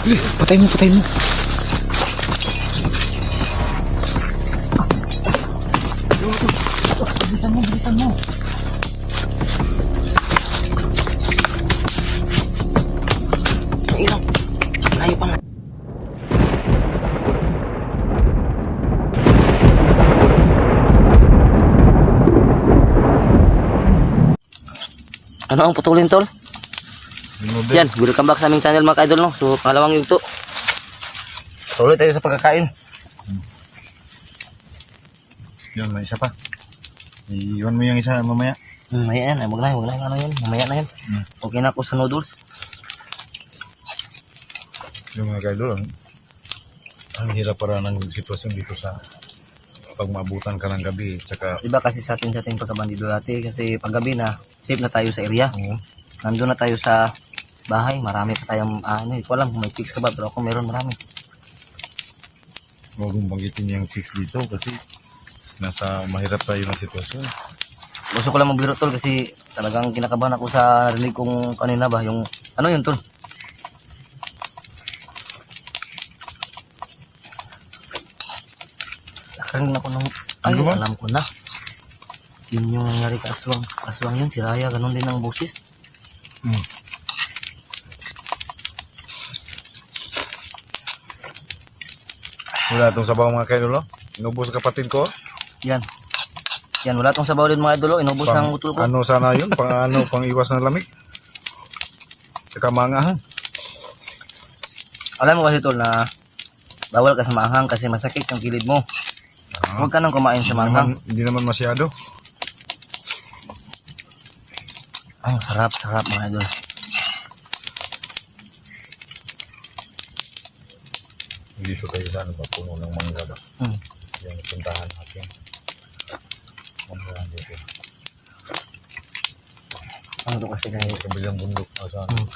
Patay mo, patay mo. Bilisan mo, bilisan mo. Ilang. Layo pa nga. Ano ang putulin tol? Yan, welcome back sa aming channel mga ka-idol no. So, pangalawang yugto. Tuloy tayo sa pagkakain. Yun, may isa pa. Iwan mo yung isa mamaya. Hmm, mamaya yan, wag na, wag na, ano yun, mamaya na yan. Hmm. Okay na ako sa noodles. Yung mga kaidol, ang, ang hirap para ng sitwasyon dito sa pag maabutan ka ng gabi. Tsaka, Diba kasi sa atin sa ating pagkabandido dati, kasi paggabi na, safe na tayo sa area. oo, Nandun na tayo sa bahay, marami pa tayong, ah, ano, ko alam kung may chicks ka ba, pero ako meron marami. huwag mong banggitin yung chicks dito kasi nasa mahirap tayo ng sitwasyon. Gusto ko lang magbiro tol kasi talagang kinakabahan ako sa narinig kong kanina ba, yung, ano yun tol? Nakarin ako ng, ay, Ano alam ko na. Yun yung nangyari ka aswang. Aswang yun, si Raya, ganun din ang boses. Hmm. Wala itong sabaw mga kaidol, oh. Inubos sa kapatid ko. oh. Yan. Yan, wala tong sabaw din mga idolo. Inubos Pang, ng utol ko. ano sana yun? Pang ano, pang iwas ng lamig. Tsaka mangahan. Alam mo kasi tol na bawal ka sa maanghang kasi masakit yung kilid mo. Ah, Huwag ka nang kumain sa maanghang. naman, hindi naman masyado. Ang sarap, sarap mga idol. Dito tayo sa ano ba, puno ng mangga ba? Hmm. Yan, puntahan natin. Mangga dito. Ano to kasi guys? Sa kabilang bundok. Ah, saan? Hmm.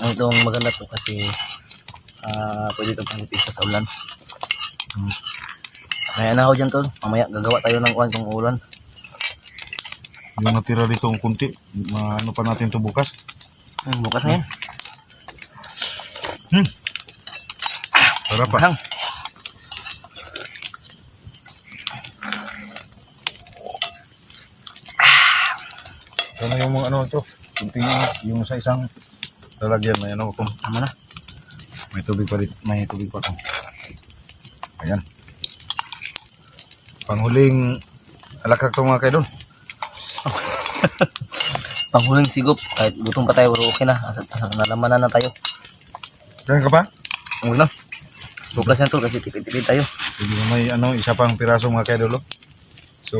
Ang itong maganda to kasi ah pwede itong panipisa sa ulan. Hmm. May anahaw dyan tol. Mamaya gagawa tayo ng kuhan kung ulan. Yung natira dito ang kunti, ano pa natin to bukas? Hmm, bukas na yan. Sarap pa. Hang. Ano yung mga ano ito? Kunti yung, sa isang lalagyan may ano ito. Tama na. May tubig pa dito. May tubig pa ito. Ayan. Panghuling alakak to mga kaidol. Panghuling sigop. Kahit gutom pa tayo pero okay na. Nalaman na na tayo. Ganyan ka pa? Huwag na. Bukas na tol kasi tipid-tipid tayo. Hindi may ano, isa pang piraso mga kaidol. oh. So,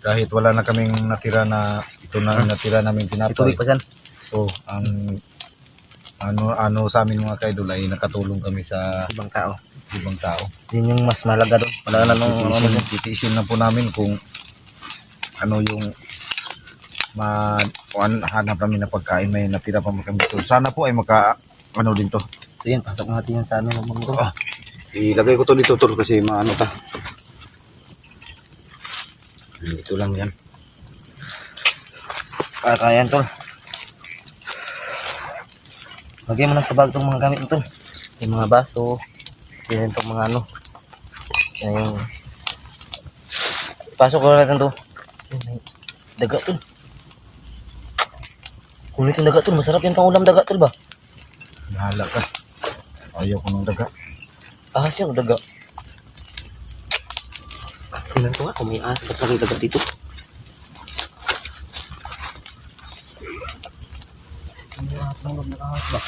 kahit wala na kaming natira na ito na natira namin tinapay. pa dyan. So, ang ano ano sa amin mga kaidol ay nakatulong kami sa Ibang tao. ibang tao. Yun yung mas malaga doon. Wala na nung ano, ano, Titiisin, na po namin kung ano yung ma hanap namin na pagkain may natira pa kami dito. Sana po ay maka ano din to. So yun, pasok natin yan sa ano. Mga Ah. Ilagay ko to dito tol kasi maano ta. Dito lang yan. Para yan, tol. Lagay mo na sa bag itong mga gamit tol. Yung mga baso. Yan itong mga ano. Yan yung... Pasok ko na natin to. Yan, may Daga, tol. Kulit yung daga, tol. Masarap yan pang ulam daga, tol ba? Bahala ka. Ayaw ko ng daga. Ahas yan, daga. Tingnan ko nga kung may ahas at may daga dito.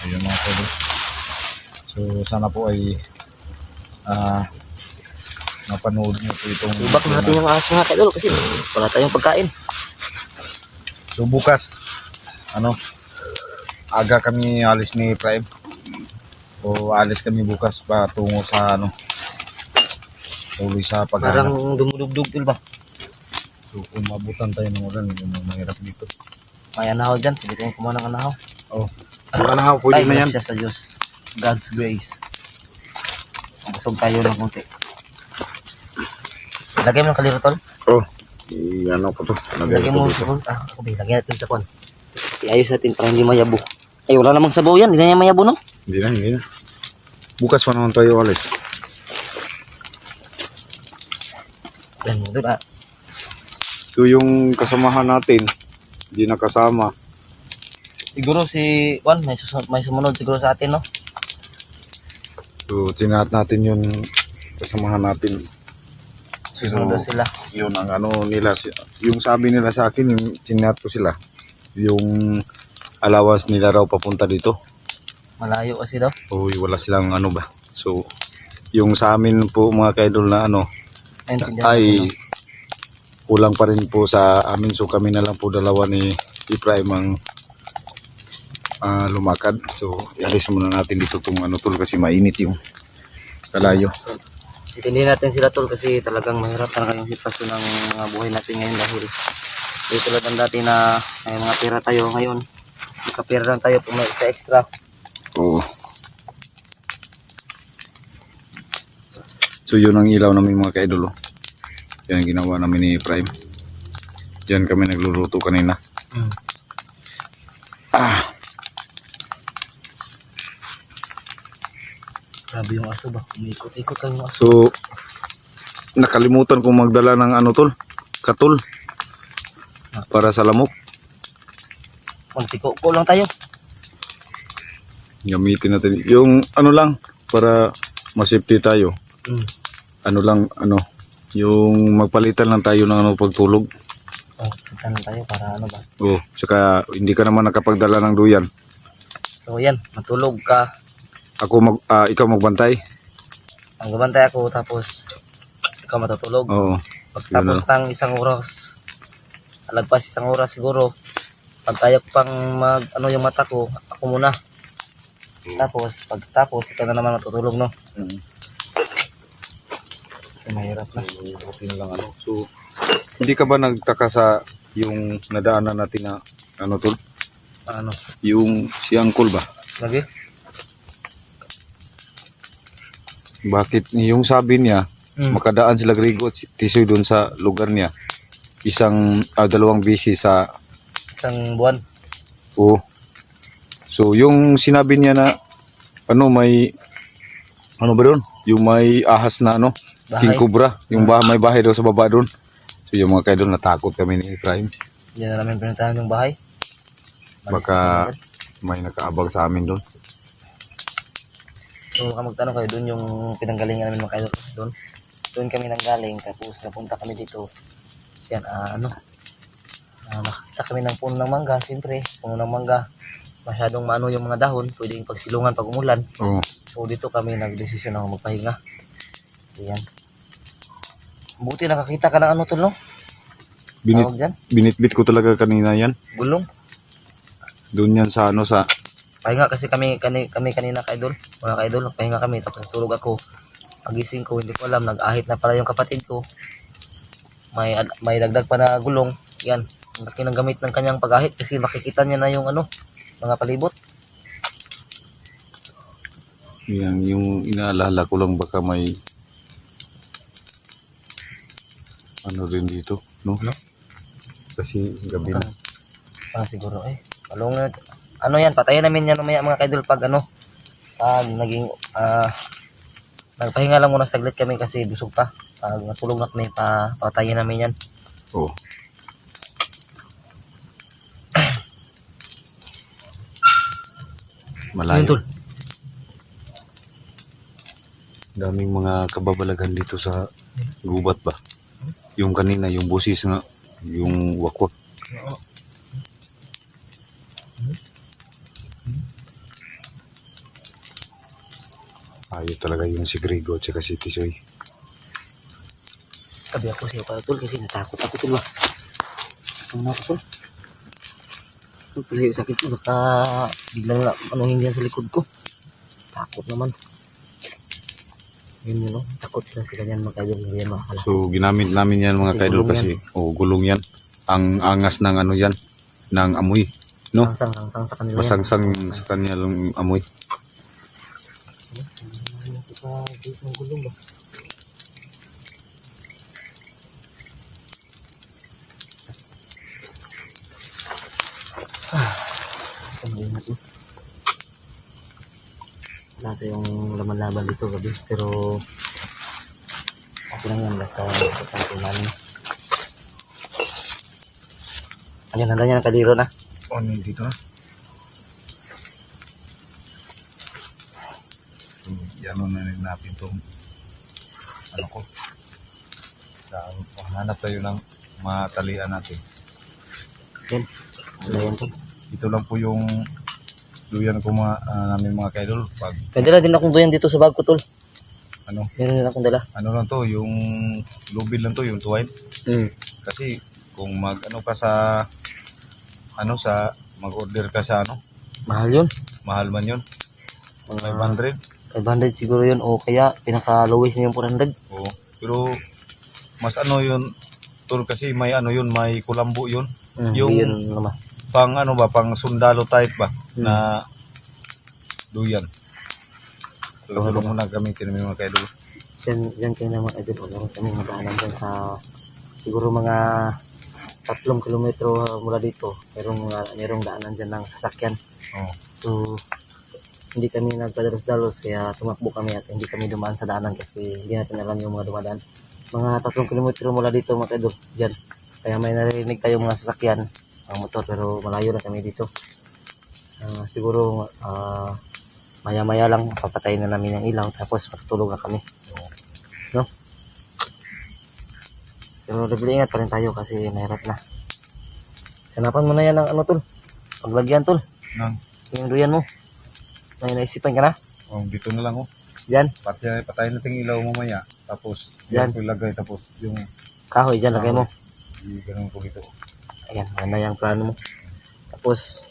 Ayun mga kaidol. So sana po ay ah mapanood niyo po itong Ibak natin yung ahas mga kadol kasi wala tayong pagkain. So bukas, ano, aga kami alis ni Prime. O alis kami bukas pa tungo sa ano, tuloy sa paghahanap. Parang dumudugdug, tol ba? So kung mabutan tayo ng ulan, ang mahirap dito. May anahaw dyan. Pwede kayong kumain ng anahaw. Oh, yung anahaw, pwede Ay, na yan. grasya sa Diyos. God's grace. Busog tayo ng konti. Lagay mo ng kaliro, tol. Oh, i ano ko to. Lagay mo sa kon. Ah, okay, lagyan natin sa kon. Iayos natin para hindi mayabo. Eh, wala namang sabaw yan. Hindi na niya mayabo, no? Hindi na, hindi na. Bukas pa naman tayo alis. Yan, ah. So yung kasamahan natin, hindi nakasama. Siguro si Juan, may, susunod, may sumunod siguro sa atin, no? So tinahat natin yung kasamahan natin. Susunod daw sila. Yun ang ano nila. si- Yung sabi nila sa akin, yung tinahat ko sila. Yung alawas nila raw papunta dito. Malayo kasi daw. Uy, wala silang ano ba. So, yung sa amin po mga kaidol na ano, ay kulang pa rin po sa amin. So, kami na lang po dalawa ni Ibrahim ang ah, lumakad. So, ialis muna natin dito itong ano tol kasi mainit yung kalayo. Intindihin natin sila tol kasi talagang mahirap talaga yung sitwasyon ng mga buhay natin ngayon dahil di tulad ng dati na may mga pera tayo ngayon. Nakapera lang tayo kung may isa extra. Oo. So, yun ang ilaw namin mga kaidol. oh. Yan ang ginawa namin ni Ibrahim. Diyan kami nagluluto kanina. Mm. Ah, Grabe yung aso ba? Umikot-ikot yung aso. So, nakalimutan kong magdala ng ano tol, katol. Para sa lamok. Magtiko ko lang tayo. Gamitin natin. Yung ano lang, para masafety tayo. Mm. Ano lang, ano, yung magpalitan lang tayo ng ano pagtulog. Oh, na tayo para ano ba. Oh, saka hindi ka naman nakapagdala ng duyan. So yan, matulog ka. Ako mag, ah, ikaw magbantay. Ang gabantay ako tapos ikaw matutulog. Oo. Pagtapos ng isang oras, alagpas isang oras siguro, pag kaya ko pang mag, ano yung mata ko, ako muna. Tapos, pagtapos, ikaw na naman matutulog, no? Mm. Kasi mahirap na. Okay na lang ano. So, hindi ka ba nagtaka sa yung nadaanan natin na ano tol? Ano? Yung si Uncle ba? Lagi? Bakit yung sabi niya, Mm. makadaan sila Grigo at Tisoy doon sa lugar niya. Isang ah, dalawang bisi sa Isang buwan. o So yung sinabi niya na ano may ano ba doon? Yung may ahas na ano, Bahay. king cobra, yung bahay, may bahay daw sa baba doon. So yung mga kaidol natakot kami ni Efraim. Yan na namin pinuntahan yung bahay. Malis Baka-. May nakaabang sa amin doon. So, baka magtanong kayo doon yung pinanggalingan namin mga kayo doon. Doon kami nanggaling tapos napunta kami dito. Yan, ah, ano. Ah, nakita kami ng puno ng mangga, siyempre, puno ng mangga. Masyadong maano yung mga dahon, pwedeng pagsilungan pag umulan. Oo. So dito kami nagdesisyon na magpahinga. Yan. Buti nakakita ka ng ano to, no? Binit, Tawag dyan? binitbit ko talaga kanina yan. Gulong. Doon yan sa ano sa Pahinga kasi kami, kani, kami kanina ka-idol. Mga ka-idol, pahinga kami. Tapos tulog ako. Pagising ko, hindi ko alam. Nag-ahit na pala yung kapatid ko. May, may dagdag pa na gulong. Yan. Ang laki ng gamit ng kanyang pag-ahit kasi makikita niya na yung ano, mga palibot. yan yung inaalala ko lang baka may ano rin dito, no? No? Kasi gabi na. Ah, siguro eh. Palungan. Ano yan, patayin namin yan mamaya mga kaidol pag ano, pag naging, ah, nagpahinga lang muna saglit kami kasi busog pa. Pag natulog na kami, pa, patayin namin yan. Oo. Malayo. Yun, tol. Daming mga kababalagan dito sa gubat ba? Yung kanina, yung busis nga, yung wakwak. Ayaw talaga yung si Grego at si Tisoy. Tabi ako sa'yo para tol kasi natakot ako tol ba. Ano na ako tol? Yung sakit ko. Baka biglang na, ano hindi yan sa likod ko. Takot naman. Yun yun, no? Takot sila mga kaidol. Hindi yan makakala. So, ginamit namin yan mga kaidol kasi, oh, gulong yan. Ang angas ng ano yan, ng amoy. No? Sangsang, sangsang sa kanila yan. Masangsang sa kanya lang amoy. Ano ko sa gate ng gulong ba? Ah, ang ingat mo. Wala tayong laman-laban dito gabi. Pero okay lang yan. Basta sa namin. Ayun, handa niya ng kadiro na. Oh, ano yung dito na? Yan na rin natin itong ano ko. Hanap tayo ng matalian natin. Yan. Handa yan to. Ito lang po yung duyan ko mga, ah, namin mga kaidol. Pag May dala din akong duyan dito sa bag ko, tol. ano, Meron din akong dala. ano lang to, yung lubil lang to, yung tuwine. Mm. Kasi kung mag ano ka sa ano sa mag-order ka sa ano, Mahal yun. mahal man yun, Mga 500. 500 siguro yun. O kaya pinaka-lowest niya yung 400. Oo. Pero mas ano yun, tol kasi may ano yun, may kulambo yun. Mm, Yung- yun naman. Pang ano ba, pang sundalo type ba Hmm. na duyan. So, tulong muna kami kinami mga kaidol. Diyan, diyan kayo naman idol. Meron kami madaanan dyan sa siguro mga tatlong kilometro mula dito. Merong, mga- merong daanan dyan ng sasakyan. Oo. So, hindi kami nagpadalos-dalos kaya tumakbo kami at hindi kami dumaan sa daanan kasi hindi natin alam yung mga dumadaan. Mga tatlong kilometro mula dito mga idol. Dyan. Kaya may narinig tayong mga sasakyan, ang motor pero malayo na kami dito. Ah, siguro ah, maya-maya lang papatayin na namin yung ilaw tapos matutulog na kami. No? Pero double ingat pa rin tayo kasi mahirap na. Hanapan mo na yan ng ano tol. Paglagyan tol. Nang, Yung duyan mo. May naisipan ka na? oh, dito na lang oh. Diyan. Patay, patayin natin ilaw mamaya. Tapos, Yan. yan ilagay. Tapos, yung, Kahoy dyan lagay mo. ganun ko dito. Ayan, ano yung plano mo. Tapos,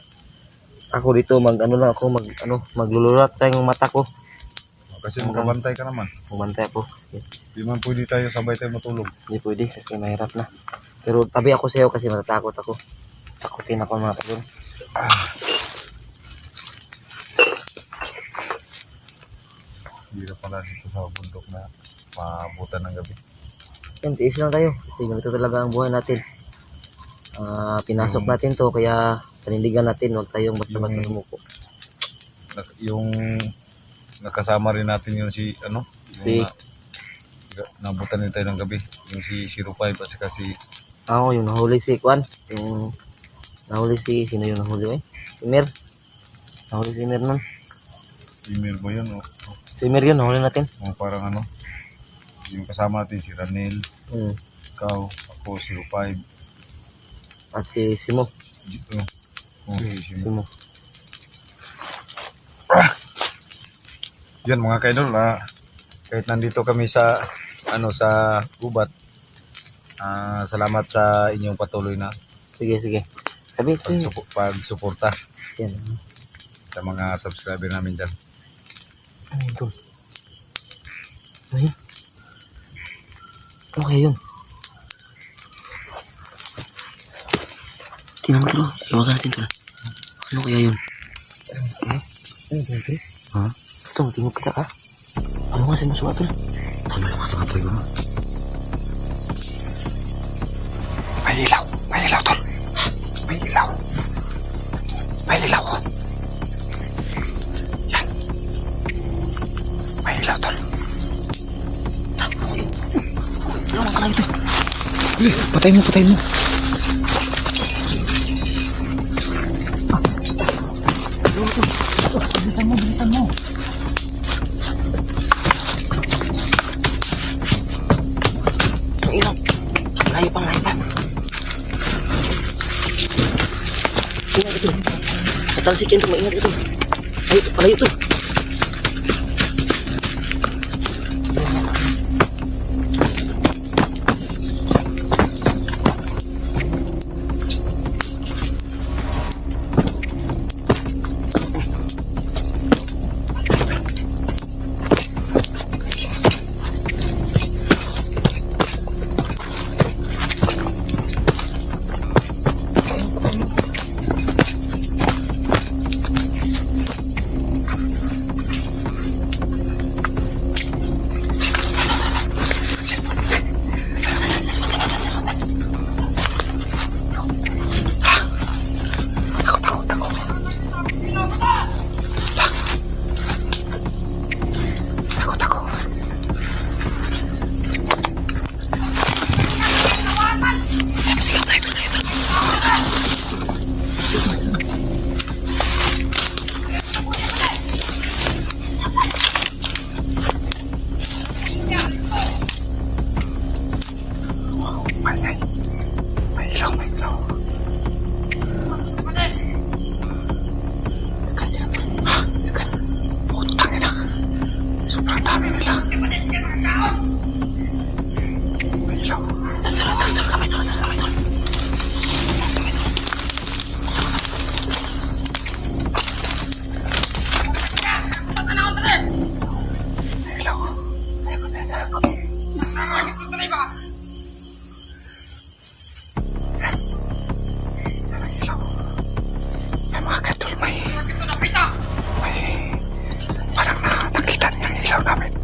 ako dito mag ano lang ako mag ano maglululat tayong mata ko. Kasi Oo. magkabantay ka naman. Magbantay ako. Di man pwede tayo sabay tayo matulog. Hindi pwede kasi mahirap na. Pero tabi ako sa'yo kasi matatakot ako. Takutin ako mga kadol. Hindi na pala dito sa bundok na maabutan ng gabi. Yan, tiis lang tayo. Kasi ganito talaga ang buhay natin. Ah, pinasok Yung- natin to kaya panindigan natin. Huwag tayong basta-basta Yung- sumuko. Yung nakasama rin natin yung si, ano? Si- na, nabutan din tayo ng gabi. Yung si 05 at saka si Ako, yung nahuli si Kwan. Yung nahuli si, sino yung nahuli eh? Si Mir. Nahuli si Mir nun. email mo yun. Oh, Si Mir yun, nahuli natin. oh, parang ano. Yung kasama natin si Ranel, Hmm. ikaw, ako, 05. At si Simo. Oh, si Simo. Yan mga kaidol, ah, kahit nandito kami sa ano sa gubat, ah, salamat sa inyong patuloy na Sige, sige. Sabi, pagsupo, pagsuporta Yan. sa mga subscriber namin dyan. Ano yun? Ano yun? Kaya yun? Tingnan mo, tol. Iwagan natin, tol. Ano kaya yun? Ha? Ano tol? Ito, tingnan kita, ha? Ano nga siya masuwa, tol? Tama yung mga tol. May ilaw! May ilaw, tol! May ilaw! May ilaw, oh! Yan! May ilaw, tol! Ano mga kalay ito? Eh, patay mo, patay mo! Natalsik yan ito, maingat ito. Layo, palayo ito. Ay, may... May... Parang na, nakita niya ang ilaw namin.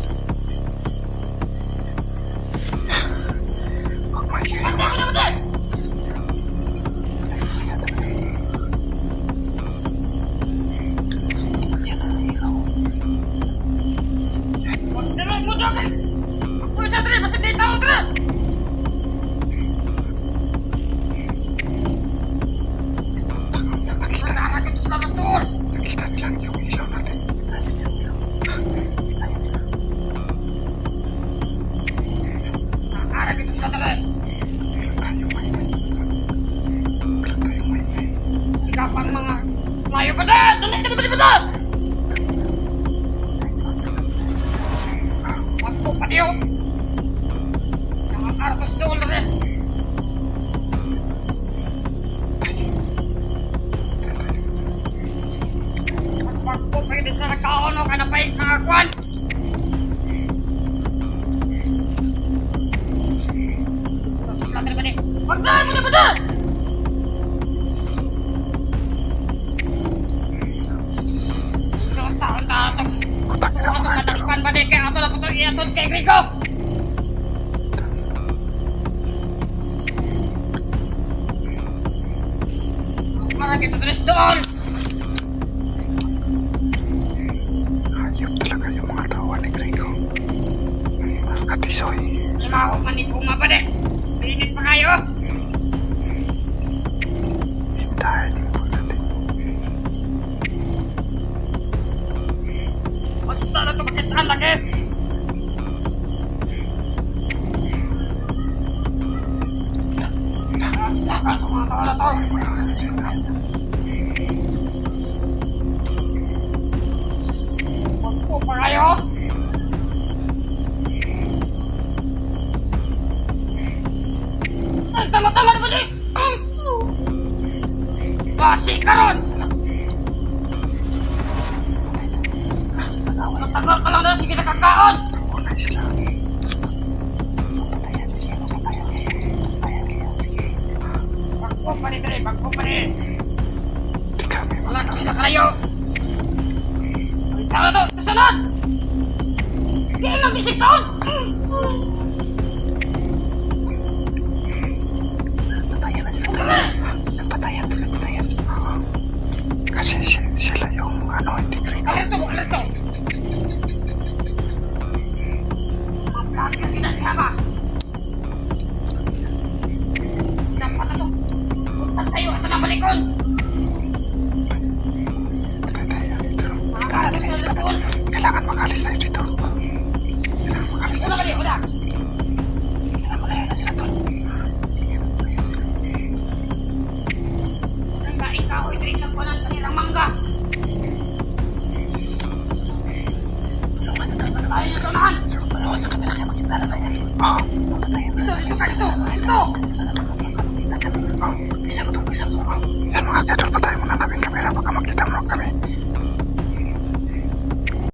Nila, Ano mga ka idol. nakpan ba di kaya ato na ito iatod kay Rico? Marang ito doon! Lagi! Basta ka ito mga pa kayo! Ay, tama-tama na ba di? Basi Matagal ka lang na sige nakakaon! Unay sila. Bagpo pa rin dali, bagpo pa rin! Wala kami na kayo! Tao to, kasunod! Di lang bisik taon! Na. Kasi si- sila yung ano, hindi Gringo. Alerto mo, alerto! Laki ang ginagawa! Dapat na to! Punta sa'yo at sa balikon! Yan mga kadol, patayin mo na namin kamera. Baka makita mo kami.